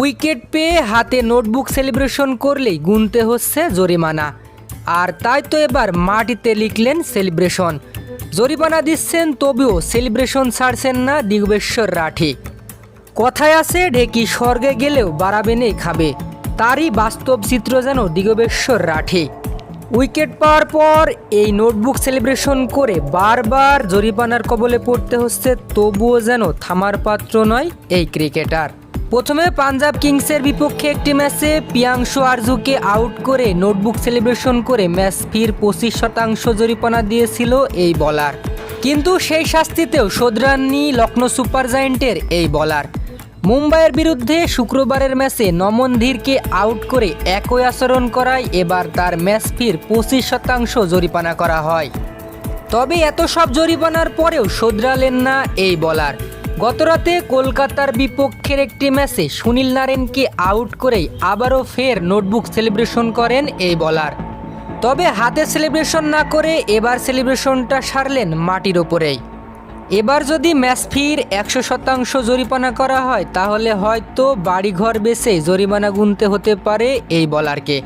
Wicket পেয়ে হাতে notebook celebration করলেই গুনতে হচ্ছে জরিমানা। আর তাই তো এবার মাটিতে লিখলেন সেলিব্রেশন। জরিমানা দিচ্ছেন তবুও সেলিব্রেশন ছাড়ছেন না দিগবেশ্বর রাঠি। কথায় আছে, ঢেকি স্বর্গে গেলেও বাড়াবে নেই খাবে। তারই বাস্তব চিত্র যেন দিগবেশ্বর রাঠি। উইকেট পাওয়ার পর এই নোটবুক সেলিব্রেশন করে বারবার জরিমানার কবলে পড়তে হচ্ছে, তবুও যেন থামার পাত্র নয় এই ক্রিকেটার। প্রথমে পাঞ্জাব কিংসের বিপক্ষে একটি ম্যাচে পিয়াংশু আরজুকে আউট করে নোটবুক সেলিব্রেশন করে ম্যাচ ফির পঁচিশ শতাংশ জরিমানা দিয়েছিল এই বলার। কিন্তু সেই শাস্তিতেও শোধরাননি লখনৌ সুপার জায়েন্টের এই বলার। মুম্বাইয়ের বিরুদ্ধে শুক্রবারের ম্যাচে নমন ধীরকে আউট করে একই আচরণ করায় এবার তার ম্যাচ ফির পঁচিশ শতাংশ জরিমানা করা হয়। তবে এত সব জরিমানার পরেও শোধরালেন না এই বলার। গতরাতে কলকাতার বিপক্ষের একটি ম্যাচে সুনীল নারেনকে আউট করেই আবারও ফের নোটবুক সেলিব্রেশন করেন এই বলার। তবে হাতে সেলিব্রেশন না করে এবার সেলিব্রেশনটা সারলেন মাটির ওপরেই। এবার যদি ম্যাচ ফির একশো শতাংশ জরিমানা করা হয়, তাহলে হয়তো বাড়িঘর বেসে জরিমানা গুনতে হতে পারে এই বলারকে।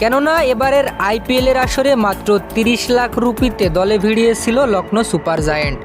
কেননা এবারের আইপিএলের আসরে মাত্র তিরিশ লাখ রুপিতে দলে ভিড়িয়েছিল লখনৌ সুপার জায়েন্ট।